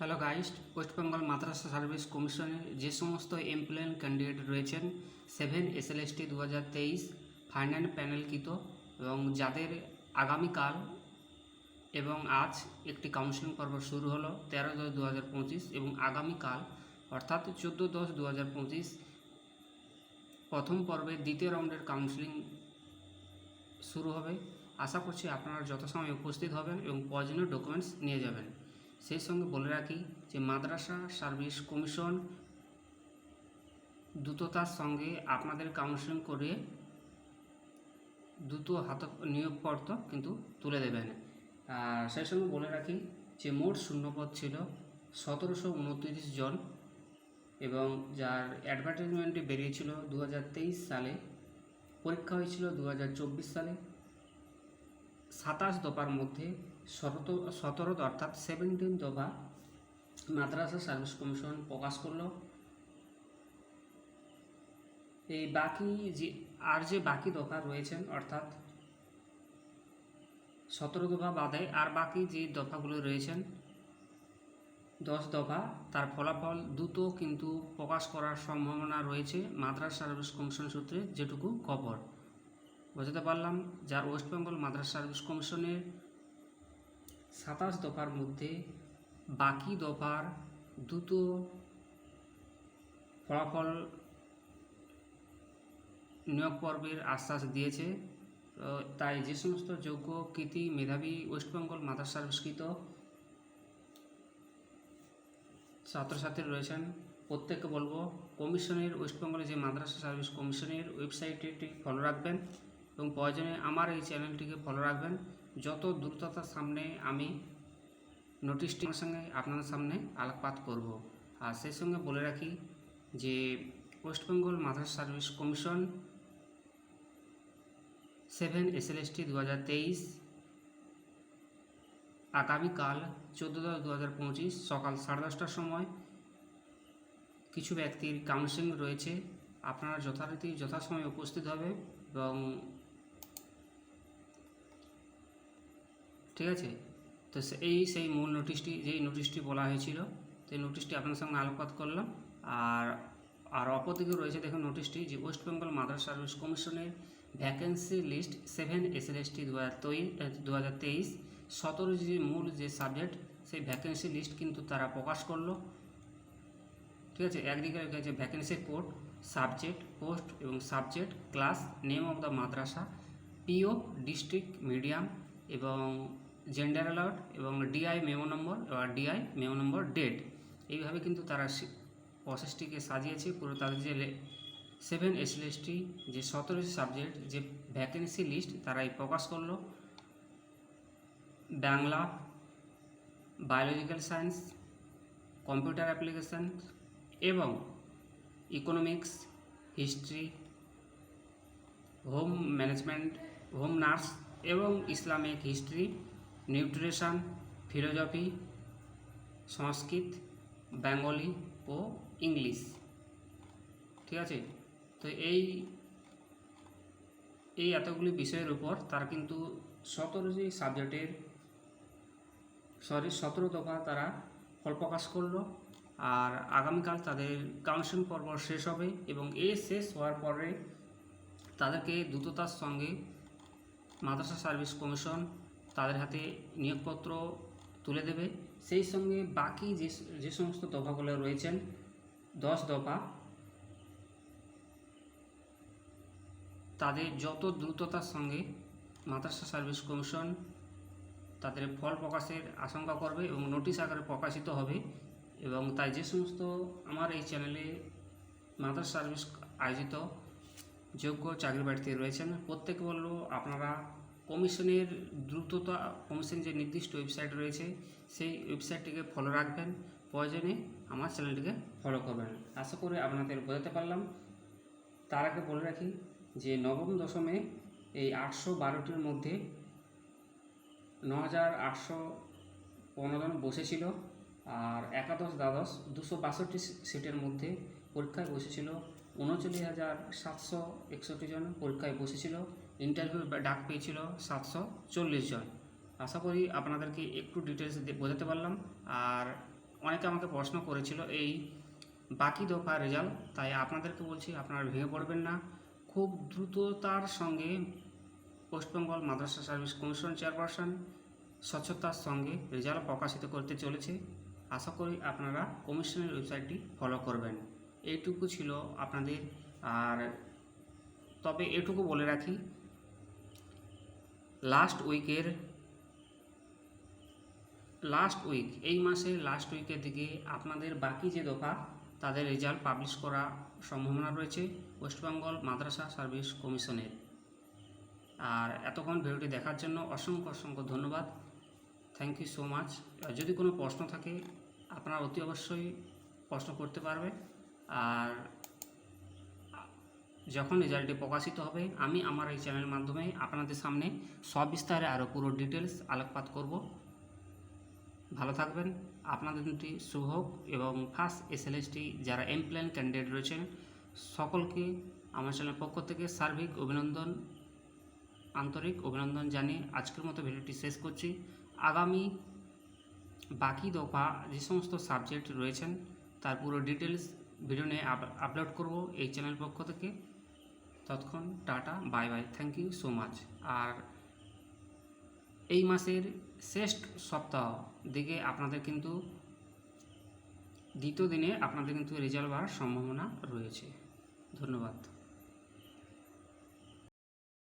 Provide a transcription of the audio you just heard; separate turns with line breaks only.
Hello guys West Bengal Madrasah service কমিশনের যে সমস্ত এমপ্লয়েন ক্যান্ডিডেট রয়েছেন সেভেন এসএলএসটি দু হাজার তেইশ ফাইনাল প্যানেলকৃত এবং যাদের আগামীকাল এবং আজ একটি কাউন্সিলিং পর্ব শুরু হলো তেরো দশ দু হাজার পঁচিশ এবং আগামীকাল, অর্থাৎ চোদ্দ দশ দু হাজার পঁচিশ, প্রথম পর্বে দ্বিতীয় রাউন্ডের কাউন্সিলিং শুরু হবে। আশা করছি আপনারা যথাসময়ে উপস্থিত হবেন এবং প্রয়োজনীয় ডকুমেন্টস নিয়ে যাবেন। সেই সঙ্গে বলে রাখি যে মাদ্রাসা সার্ভিস কমিশন দ্রুততার সঙ্গে আপনাদের কাউন্সিলিং করে দ্রুত হাত নিয়োগপত্র কিন্তু তুলে দেবেন। আর সেই সঙ্গে বলে রাখি যে মোট শূন্যপদ ছিল সতেরোশো উনত্রিশ জন এবং যার অ্যাডভার্টাইজমেন্টে বেরিয়েছিল দু হাজার তেইশ সালে, পরীক্ষা হয়েছিল দু হাজার চব্বিশ সালে। সাতাশ দফার মধ্যে সতেরো সতেরো অর্থাৎ সেভেন্টিন দফা মাদ্রাসা সার্ভিস কমিশন প্রকাশ করল। এই বাকি যে, আর যে বাকি দফা রয়েছেন, অর্থাৎ সতেরো দফা বাদে আর বাকি যে দফাগুলো রয়েছেন, দশ দফা, তার ফলাফল দ্রুত কিন্তু প্রকাশ করার সম্ভাবনা রয়েছে মাদ্রাস সার্ভিস কমিশন সূত্রে যেটুকু খবর। বোঝাতে পারলাম, যার ওয়েস্ট বেঙ্গল মাদ্রাসা সার্ভিস কমিশনের সাতাশ দফার মধ্যে বাকি দফার দ্রুত ফলাফল নিয়োগ পর্বের আশ্বাস দিয়েছে। তাই যে সমস্ত যোগ্য কৃতি মেধাবী ওয়েস্ট বেঙ্গল মাদ্রাসা সার্ভিসকৃত ছাত্রছাত্রী রয়েছেন, প্রত্যেককে বলব, কমিশনের ওয়েস্টবেঙ্গলে যে মাদ্রাসা সার্ভিস কমিশনের ওয়েবসাইটটি ফলো রাখবেন এবং প্রয়োজনে আমার এই চ্যানেলটিকে ফলো রাখবেন। যত দ্রুততার সামনে আমি নোটিশটির সঙ্গে আপনাদের সামনে আলোকপাত করব। আর সেই সঙ্গে বলে রাখি যে West Bengal Madrasah service commission seven SLST দু হাজার তেইশ আগামীকাল চোদ্দ দশ দু হাজার পঁচিশ সকাল সাড়ে দশটার সময় কিছু ব্যক্তির কাউন্সিলিং রয়েছে। আপনারা যথারীতি যথাসময়ে উপস্থিত হবে এবং ঠিক আছে? তো এই সেই মূল নোটিশটি যেই নোটিশটি বলা হয়েছিল তো এই নোটিশটি আপনার সঙ্গে আলোকপাত করলাম। আর আর অপরদিকে রয়েছে দেখুন নোটিশটি যে ওয়েস্ট বেঙ্গল মাদার সার্ভিস কমিশনের vacancy list seven S L S T দু হাজার দু হাজার তেইশ, সতেরো যে মূল যে সাবজেক্ট সেই ভ্যাকেন্সি লিস্ট কিন্তু তারা প্রকাশ করল। ঠিক আছে? একদিকে রয়েছে ভ্যাকেন্সি কোড সাবজেক্ট পোস্ট এবং subject class name of the Madrasah PO district medium এবং জেন্ডার অ্যালার্ট এবং DI memo number DI memo number date এইভাবে কিন্তু তারা প্রসেসটিকে সাজিয়েছে, পুরো তাদের যে সেভেন এসএলএসটি যে সতেরোটি সাবজেক্ট যে ভ্যাকেন্সি লিস্ট তারাই প্রকাশ করল। Bangla biological science computer application এবং economics history home management home nurse এবং Islamic history nutrition, philosophy, Sanskrit, Bengali ও ইংলিশ। ঠিক আছে? তো এই এই এতগুলি বিষয়ের উপর তার কিন্তু সতেরো সতেরোটি সাবজেক্টের, সরি, সতেরো দফা তারা ফল প্রকাশ করল। আর আগামীকাল তাদের কাউন্সিলিং পর্ব শেষ হবে এবং এ শেষ হওয়ার পরে তাদেরকে দ্রুততার সঙ্গে মাদ্রাসা সার্ভিস কমিশন তাদের হাতে নিয়োগপত্র তুলে দেবে। সেই সঙ্গে বাকি যে যে সমস্ত দফাগুলো রয়েছেন, দশ দফা, তাদের যত দ্রুততার সঙ্গে মাদ্রাসা সার্ভিস কমিশন তাদের ফল প্রকাশের আশঙ্কা করবে এবং নোটিশ আকারে প্রকাশিত হবে এবং তাই যে সমস্ত আমার এই চ্যানেলে মাদ্রাসা সার্ভিস আয়োজিত যোগ্য চাকরি বাড়িতে রয়েছেন, প্রত্যেকে বলব আপনারা কমিশনের দ্রুততা কমিশন যে নির্দিষ্ট ওয়েবসাইট রয়েছে, সেই ওয়েবসাইটটিকে ফলো রাখবেন। প্রয়োজনে আমার চ্যানেলটিকে ফলো করবেন। আশা করি আপনাদের বোঝাতে পারলাম। তার আগে বলে রাখি যে নবম দশমে এই আটশো বারোটির মধ্যে ন হাজার আটশো পনেরো জন বসেছিল আর একাদশ, দ্বাদশ দুশো বাষট্টি সিটের মধ্যে পরীক্ষায় বসেছিল। উনচল্লিশ হাজার সাতশো একষট্টি জন পরীক্ষায় বসেছিল। ইন্টারভিউ ডাক পেয়েছিল সাতশো চল্লিশ জন। আশা করি আপনাদেরকে একটু ডিটেলস বোঝাতে পারলাম। আর অনেকে আমাকে প্রশ্ন করেছিল এই বাকি দফা রেজাল্ট তাই আপনাদেরকে বলছি আপনারা ভেঙে পড়বেন না। খুব দ্রুততার সঙ্গে West Bengal Madrasah service commission chairperson স্বচ্ছতার সঙ্গে রেজাল্ট প্রকাশিত করতে চলেছে। আশা করি আপনারা কমিশনের ওয়েবসাইটটি ফলো করবেন। এইটুকু ছিল আপনাদের। আর তবে এটুকু বলে রাখি লাস্ট উইকের লাস্ট উইক এই মাসের লাস্ট উইকের দিকে আপনাদের বাকি যে দফা, তাদের রেজাল্ট পাবলিশ করা সম্ভাবনা রয়েছে ওয়েস্টবেঙ্গল মাদ্রাসা সার্ভিস কমিশনের আর এতক্ষণ ভিডিওটি দেখার জন্য অসংখ্য অসংখ্য ধন্যবাদ। থ্যাংক ইউ সো মাচ যদি কোনো প্রশ্ন থাকে, আপনারা অতি অবশ্যই প্রশ্ন করতে পারবে আর যখন রেজাল্টটি প্রকাশিত হবে, আমি আমার এই চ্যানেলের মাধ্যমে আপনাদের সামনে সবিস্তারে আরও পুরো ডিটেলস আলোকপাত করব। ভালো থাকবেন। আপনাদের দিনটি শুভ হোক এবং ফার্স্ট এসএলএসটি যারা এমপ্লয়েন ক্যান্ডিডেট রয়েছেন, সকলকে আমার চ্যানেলের পক্ষ থেকে সার্বিক অভিনন্দন, আন্তরিক অভিনন্দন জানিয়ে আজকের মতো ভিডিওটি শেষ করছি। আগামী বাকি দফা যে সমস্ত সাবজেক্ট রয়েছেন, তার পুরো ডিটেলস ভিডিও নিয়ে আপলোড করব এই চ্যানেল পক্ষ থেকে। ততক্ষণ tata, bye bye thank you so much আর এই মাসের শ্রেষ্ঠ সপ্তাহ দিকে আপনাদের কিন্তু দ্বিতীয় দিনে আপনাদের কিন্তু রেজাল্ট হওয়ার সম্ভাবনা রয়েছে। ধন্যবাদ।